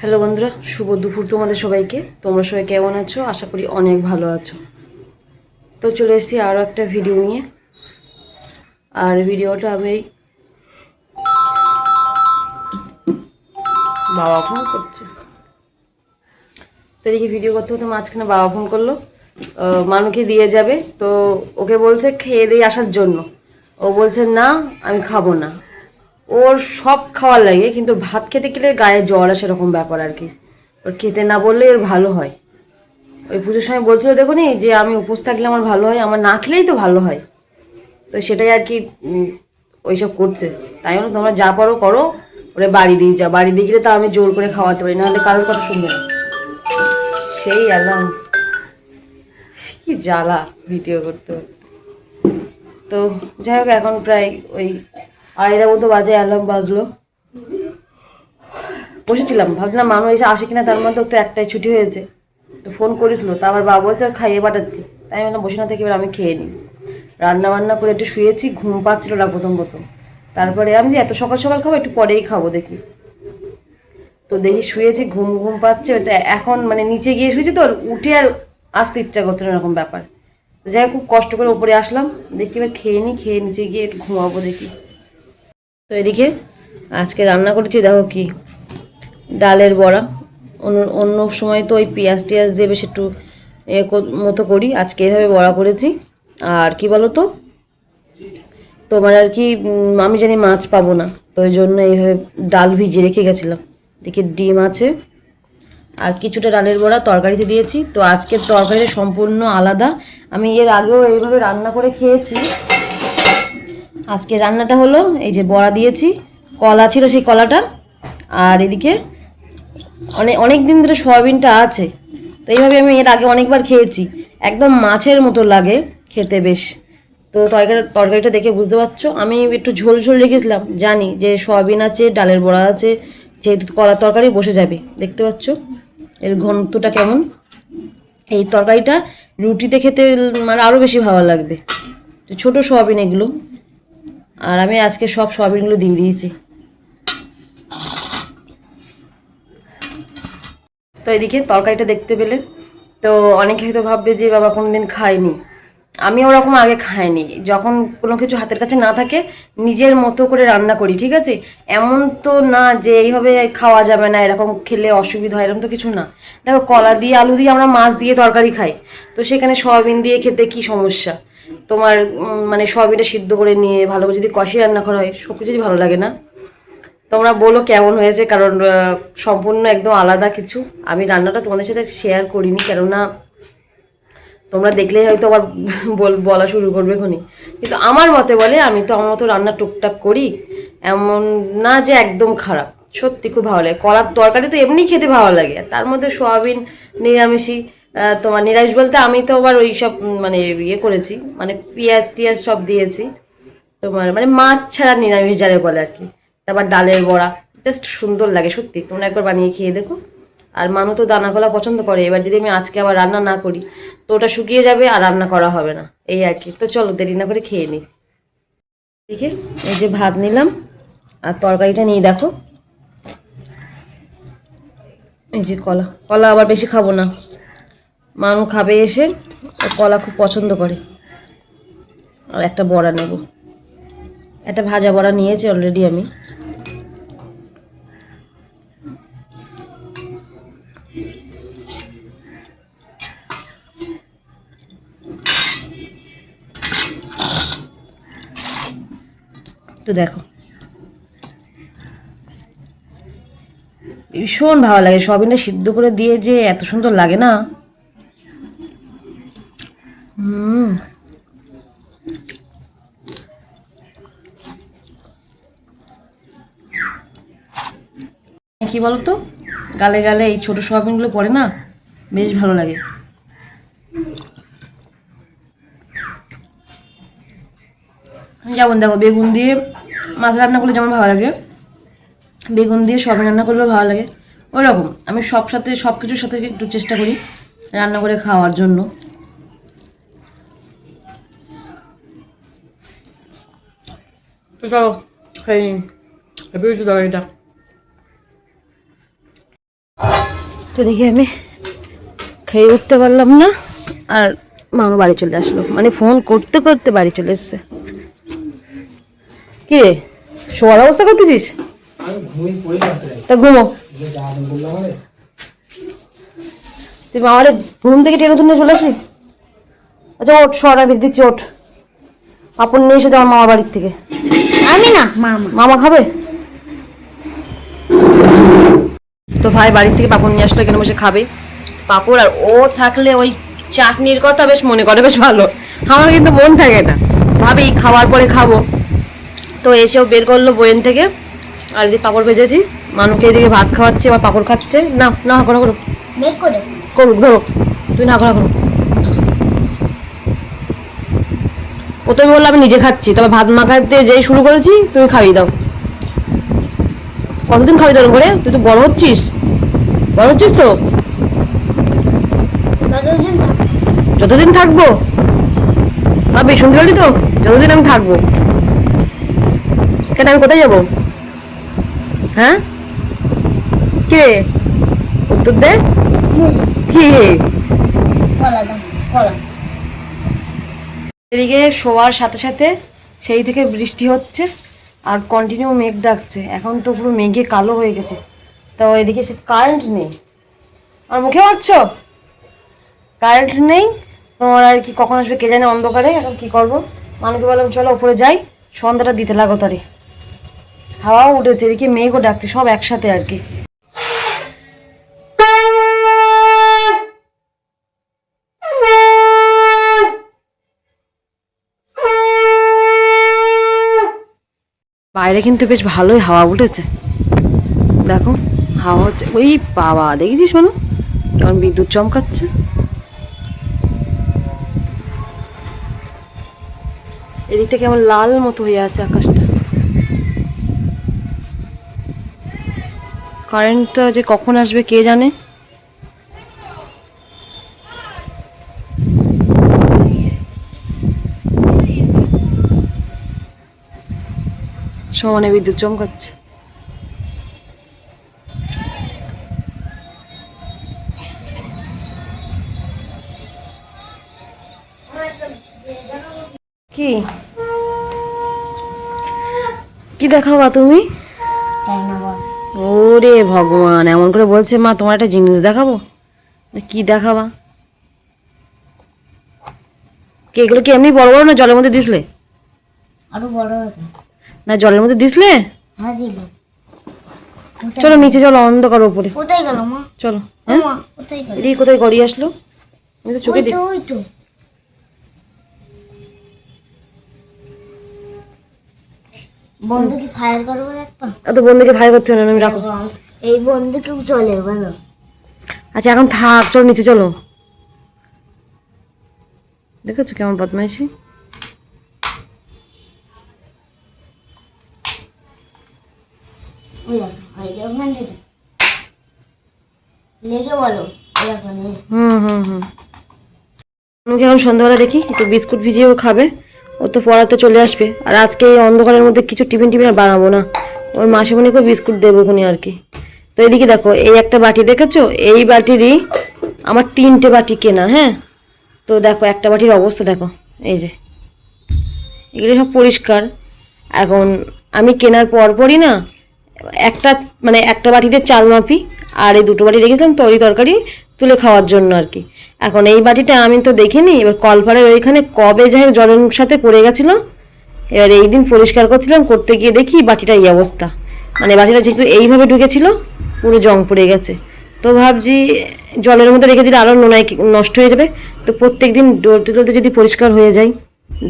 Hello বন্ধুরা, শুভ দুপুর তোমাদের সবাইকে। তোমরা সবাই কেমন আছো? আশা করি অনেক ভালো আছো। তো চলে এসেছি আরও একটা ভিডিও নিয়ে। আর ভিডিওটা আমি বাবা ফোন করছে। তো এদিকে ভিডিও করতে করতে মাঝখানে বাবা ফোন করল। মানুকে দিয়ে যাবে। তো ওকে বলছে খেয়ে দিয়ে আসার জন্য। ও বলছে, না, আমি খাব না। ওর সব খাওয়ার লাগে, কিন্তু ভাত খেতে গেলে গায়ে জ্বর আসে এরকম ব্যাপার আর কি। ওর খেতে না বললে এর ভালো হয়। ওই পুজোর সময় বলছিল দেখো নি যে আমি উপোস থাকলে আমার ভালো হয়, আমার না খেলেই তো ভালো হয়। তো সেটাই আর কি ওইসব করছে। তাই জন্য তোমরা যা পারো করো, ওরে বাড়ি দিয়ে যা বাড়ি দিয়ে গেলে তো আমি জোর করে খাওয়াতে পারি, নাহলে কারোর কথা শুনবে না। সেই অ্যালার্ম। কি জ্বালা ভিডিও করতে। তো যাই হোক, এখন প্রায় ওই আড়াইটার মতো বাজে অ্যালার্ম বাজলো। বসেছিলাম, ভাবছিলাম মানুষ এসে আসে কিনা তার মধ্যে, তো একটাই ছুটি হয়েছে। তো ফোন করেছিল আবার বাবা বলছে আর খাইয়ে পাঠাচ্ছি। তাই আমি বললাম, বসে না থেকে এবার আমি খেয়ে নিই। রান্না বান্না করে একটু শুয়েছি, ঘুম পাচ্ছিল না প্রথম প্রথম। তারপরে আমি যে এত সকাল সকাল খাব, একটু পরেই খাব দেখি। তো দেখি শুয়েছি, ঘুম ঘুম পাচ্ছে এখন মানে নিচে গিয়ে শুয়েছি তো উঠে আর আসতে ইচ্ছা করছে না এরকম ব্যাপার। যাই খুব কষ্ট করে উপরে আসলাম, দেখি এবার খেয়ে নিই, খেয়ে নিচে গিয়ে একটু ঘুমাবো দেখি। তো এদিকে আজকে রান্না করেছি, দেখো কি, ডালের বড়া। অন্য অন্য সময় তো ওই পেঁয়াজ টিয়াজ দিয়ে বেশ একটু এ মতো করি। আজকে এভাবে বড়া করেছি। আর কি বলো তো তোমার আর কি আমি জানি মাছ পাবো না, তো ওই জন্য এইভাবে ডাল ভিজিয়ে রেখে গেছিলাম। দেখি ডিম আছে। আর কিছুটা ডালের বড়া তরকারিতে দিয়েছি। তো আজকের তরকারিটা সম্পূর্ণ আলাদা। আমি এর আগেও এইভাবে রান্না করে খেয়েছি। আজকে রান্নাটা হলো, এই যে বড়া দিয়েছি, কলা ছিল সেই কলাটা, আর এদিকে অনেক অনেক দিন ধরে সয়াবিনটা আছে, তো এইভাবে আমি এর আগে অনেকবার খেয়েছি, একদম মাছের মতো লাগে খেতে বেশ। তো তরকারি, তরকারিটা দেখে বুঝতে পারছ, আমি একটু ঝোল ঝোল রেখেছিলাম, জানি যে সয়াবিন আছে, ডালের বড়া আছে, যেহেতু কলার তরকারি বসে যাবে, দেখতে পাচ্ছ এর ঘনত্বটা কেমন। এই তরকারিটা রুটিতে খেতে মানে আরও বেশি ভালো লাগবে ছোটো সয়াবিন এগুলো। আর আমি আজকে সব সয়াবিনগুলো দিয়ে দিয়েছি। তো এদিকে তরকারিটা দেখতে পেলে। তো অনেকে হয়তো ভাববে যে বাবা কোনো দিন খায়নি। আমি ওরকম আগে খাইনি। যখন কোনো কিছু হাতের কাছে না থাকে, নিজের মতো করে রান্না করি, ঠিক আছে? এমন তো না যে এইভাবে খাওয়া যাবে না, এরকম খেলে অসুবিধা হয়, এরকম তো কিছু না। দেখো, কলা দিয়ে, আলু দিয়ে আমরা মাছ দিয়ে তরকারি খাই। তো সেখানে সয়াবিন দিয়ে খেতে কি সমস্যা? তোমার মানে সয়াবিনটা সিদ্ধ করে নিয়ে ভালো করে যদি কষিয়ে রান্না করা হয়, সব কিছুই ভালো লাগে না। তোমরা বলো কেমন হয়েছে, কারণ সম্পূর্ণ একদম আলাদা কিছু। আমি রান্নাটা তোমাদের সাথে শেয়ার করিনি, কেননা তোমরা দেখলেই হয়তো আবার বল- শুরু করবে খনি কিন্তু আমার মতে বলে, আমি তো আমার মতো রান্না টুকটাক করি, এমন না যে একদম খারাপ। সত্যি খুব ভালো লাগে। কলার তরকারি তো এমনি খেতে ভালো লাগে, তার মধ্যে সোয়াবিন, নিরামিষই তোমার নিরামিষ বলতে আমি তো আবার ওই সব মানে ইয়ে করেছি মানে পেঁয়াজ টিয়াজ সব দিয়েছি। তোমার মানে মাছ ছাড়া নিরামিষ যারে বলে আর কি। তারপর ডালের বড়া জাস্ট সুন্দর লাগে সত্যি। তোমরা একবার বানিয়ে খেয়ে দেখো। আর মানু তো দানা কলা পছন্দ করে, এবার যদি আমি আজকে আবার রান্না না করি, তো ওটা শুকিয়ে যাবে আর রান্না করা হবে না। এই আর কি। তো চলো, দেরি না করে খেয়ে নিই দেখে এই যে ভাত নিলাম, আর তরকারিটা নিয়ে দেখো। এই যে কলা। কলা আবার বেশি খাব না। মানু খাবে এসে কলা খুব পছন্দ করে। আর একটা বড়া নেব। একটা ভাজা বড়া নিয়েছি অলরেডি আমি। তো দেখো। ভীষণ ভালো লাগে। সয়াবিনটা সিদ্ধ করে দিয়ে যে এত সুন্দর লাগে না হুম কি বলতো? গালে গালে এই ছোট সোয়াবিনগুলো পড়ে না? বেশ ভালো লাগে। যেমন দেখো, বেগুন দিয়ে মাছ রান্না করলে যেমন ভালো লাগে। বেগুন দিয়ে সয়াবিন রান্না করলেও ভালো লাগে। ওই রকম আমি সব সাথে সব কিছুর সাথে একটু চেষ্টা করি রান্না করে খাওয়ার জন্য। তো চলো খাই নি তরকারিটা তো দেখি আমি খেয়ে উঠতে পারলাম না আর মামা বাড়ি চলে আসলো। মানে ফোন করতে করতে বাড়ি চলে এসছে। কি রে শোয়ার অবস্থা করতেছিস? তা ঘুমো। তুই মামারে ঘুম থেকে টেনে তুলে চলে আসবি আচ্ছা ওঠ শোয়ার আমি দিচ্ছি ওঠ। আপন নিয়ে এসেছে আমার মামার বাড়ির থেকে। আমি না মামা। মামা খাবে? তো ভাই বাড়ির থেকে পাপড় নিয়ে আসলো এখানে বসে খাবে। পাপড় আর ও থাকলে ওই চাটনির কথা বেশ মনে করে বেশ ভালো। আমার কিন্তু মন থাকে না। ভাবি খাওয়ার পরে খাব। তো এসেও বের করল বইয়েন থেকে। আর এদিকে পাপড় ভেজেছি। মানুষকে এদিকে ভাত খাওয়াচ্ছে বা পাপড় খাচ্ছে। না না করো করো। করুক ধরো। তুই না করা করো। প্রথমে বললাম আমি নিজে খাচ্ছি। তবে ভাত মাখাতে যেই শুরু করেছি তুমি খাইয়ে দাও। কতদিন খাবি তোর করে? তুই তো বড় হচ্ছিস। বড় হচ্ছিস তো? যতদিন থাকব? ভাবি শুনতে পারলি তো? যতদিন আমি থাকব। কেন আমি কোথায় যাব? হ্যাঁ? কে? উত্তর দে। কি এদিকে শোয়ার সাথে সাথে সেই থেকে বৃষ্টি হচ্ছে। আর কন্টিনিউ মেঘ ডাকছে। এখন তো পুরো মেঘে কালো হয়ে গেছে। তো এদিকে সে কারেন্ট নেই। আর মুখে মারছ? কারেন্ট নেই। তোমার আর কি কখন আসবে কে জানে অন্ধকারে। এখন কি করব? মানুষকে বললাম, চলো উপরে যাই। সন্ধ্যাটা দিতে লাগো তারে। হাওয়াও উঠেছে। এদিকে মেঘও ডাকছে, সব একসাথে আর কি। বাইরে কিন্তু বেশ ভালোই হাওয়া উঠেছে। দেখো, হাওয়া হচ্ছে, ওই বাবা দেখেছিস মানু? কেমন বিদ্যুৎ চমকাচ্ছে। এদিকটা কেমন লাল মতো হয়ে আছে আকাশটা। কারেন্টটা যে কখন আসবে কে জানে? সমানে বিদ্যুৎ চমকাচ্ছে। কি? কি দেখাবা তুমি? ওরে ভগবান এমন করে বলছে মা তোমার একটা জিনিস দেখাবো? কি দেখাবা? কি এগুলো কি এমনি বড় বড় না জলের মধ্যে দিসলে আরও বড় হবে। না জলের মধ্যে দিসলে? হ্যাঁ চলো নিচে চলো অন্ধকার উপরে কোথায় গেল মা? চলো হ্যাঁ? কোথায় গেল? এদিকে কোথায় গড়িয়ে আসলো? আমি তো চোখে ওই দেখ ওই তো। বন্ধুকে ফায়ার করব দেখবা? বন্ধুকে ভাই করতে হবে না আমি রাখো। এই বন্ধুকেও চলে বলো। আচ্ছা এখন থাক চলো নিচে চলো। দেখেছ কেমন বদমাইশি? হুম হুম হুম। এখন সন্ধ্যাবেলা দেখি, একটু বিস্কুট ভিজিয়েও খাবে। ও তো পড়াতে চলে আসবে। আর আজকে এই অন্ধকারের মধ্যে কিছু টিফিন টিফিন আর বানাবো না। ওর মাসিমণি করে বিস্কুট দেবো খুনি আর কি। তো এদিকে দেখো, এই একটা বাটি দেখেছ? এই বাটিরই আমার তিনটে বাটি কেনা হ্যাঁ? তো দেখো, একটা বাটির অবস্থা দেখো। এই যে, এগুলো সব পরিষ্কার। এখন আমি কেনার পরপরই না, একটা মানে একটা বাটিতে চাল মাপি আর এই দুটো বাটি রেখেছিলাম তরি তরকারি তুলে খাওয়ার জন্য আর কি। এখন এই বাটিটা আমি তো দেখিনি, এবার কলপাড়ের ওইখানে কবে যাই জলের সাথে পড়ে গেছিল, এবার এই দিন পরিষ্কার করছিলাম, করতে গিয়ে দেখি বাটিটা এই অবস্থা। মানে বাটিটা যেহেতু এইভাবে ঢুকেছিল, পুরো জং পড়ে গেছে। তো ভাবছি জলের মধ্যে রেখে দিলে আরও নোনায় নষ্ট হয়ে যাবে। তো প্রত্যেক দিন ডলতে ডলতে যদি পরিষ্কার হয়ে যায়,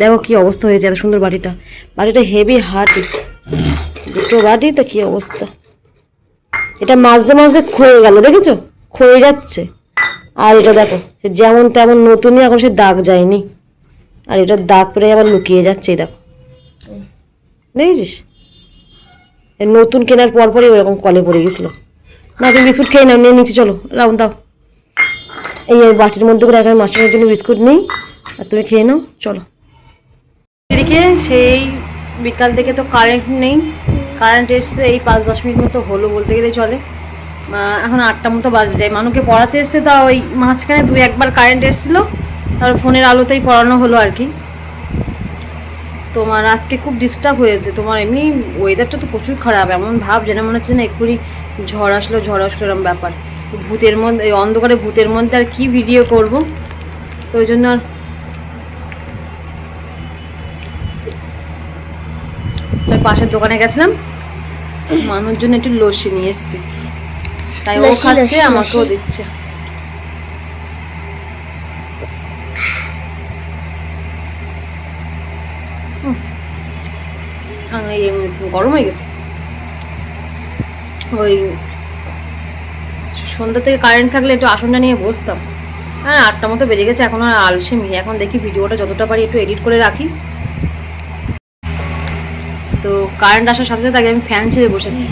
দেখো কি অবস্থা হয়েছে এত সুন্দর বাটিটা। বাটিটা হেভি হার্টি দুটো বাটি তো কী অবস্থা। এটা মাজতে মাজতে ক্ষয়ে গেল, দেখেছ? ক্ষয়ে যাচ্ছে। আর এটা দেখো, সে যেমন তেমন নতুনই এখন সে দাগ যায়নি। আর এটা দাগ পরে আবার লুকিয়ে যাচ্ছে, এই দেখো। দেখেছিস? নতুন কেনার পর পরই ওরকম কলে পড়ে গেছিল। না, তুমি বিস্কুট খেয়ে নাও, নিয়ে নিচে চলো রাউন দাও। এই এই বাটির মধ্যে করে এখন মাসের জন্য বিস্কুট নেই। আর তুমি খেয়ে নাও, চলো। এদিকে সেই বিকাল থেকে তো কারেন্ট নেই। কারেন্ট এসছে এই পাঁচ, দশ মিনিট মতো হলো বলতে গেলে চলে। এখন আটটা মতো বাজে যায়। মানুষকে পড়াতে এসছে তা ওই মাঝখানে দুই, একবার কারেন্ট এসেছিল। তার ফোনের আলোতেই পড়ানো হলো আর কি। তোমার আজকে খুব ডিস্টার্ব হয়েছে। তোমার এমনি ওয়েদারটা তো প্রচুর খারাপ। এমন ভাব যেন মনে হচ্ছে না এক্ষুনি ঝড় আসলো ঝড় আসলো এরকম ব্যাপার। ভূতের মধ্যে অন্ধকারে ভূতের মধ্যে আর কি ভিডিও করব? তো ওই জন্য আর তার পাশের দোকানে গেছিলাম। মানুষজন জন্য একটু লস্যি নিয়ে এসছি। তাই ও খাচ্ছে আমাকেও দিচ্ছে। গরম হয়ে গেছে। ওই সন্ধ্যা থেকে কারেন্ট থাকলে একটু আসনটা নিয়ে বসতাম। হ্যাঁ আটটা মতো বেজে গেছে এখন আর আলসেমি। এখন দেখি ভিডিওটা যতটা পারি একটু এডিট করে রাখি। তো কারেন্ট আসার সাথে সাথে আগে আমি ফ্যান ছেড়ে বসেছি।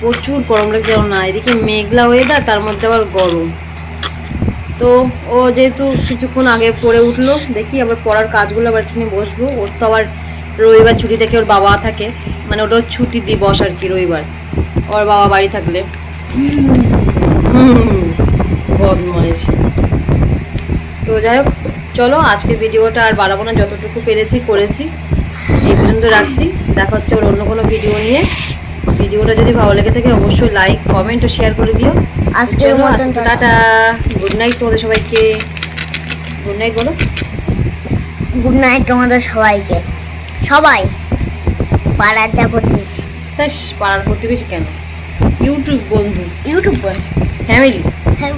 প্রচুর গরম লাগছে না, এদিকে মেঘলা ওয়েদার তার মধ্যে আবার গরম। তো ও যেহেতু কিছুক্ষণ আগে পড়ে উঠল, দেখি আবার পড়ার কাজগুলো আবার একটু বসবো। ওর তো আবার রবিবার ছুটি থেকে ওর বাবা থাকে মানে ওটা ছুটি দিবস আর কি রবিবার। ওর বাবা বাড়ি থাকলে। তো যাই হোক, চলো আজকে ভিডিওটা আর বাড়াবো না, যতটুকু পেরেছি করেছি। এই পর্যন্ত রাখছি। দেখা হচ্ছে ওর অন্য কোনো ভিডিও নিয়ে। ভিডিওটা যদি ভালো লেগে থাকে অবশ্যই লাইক কমেন্ট ও শেয়ার করে দিও। আজকের মতন আজকে টাটা। গুড নাইট তোমাদের সবাইকে। গুড নাইট বলো। গুড নাইট তোমাদের সবাইকে। সবাই পাড়ার যা প্রতিবেশী তাই পাড়ার প্রতিবেশী কেন? ইউটিউব বন্ধু। ইউটিউব বল ফ্যামিলি হ্যাঁ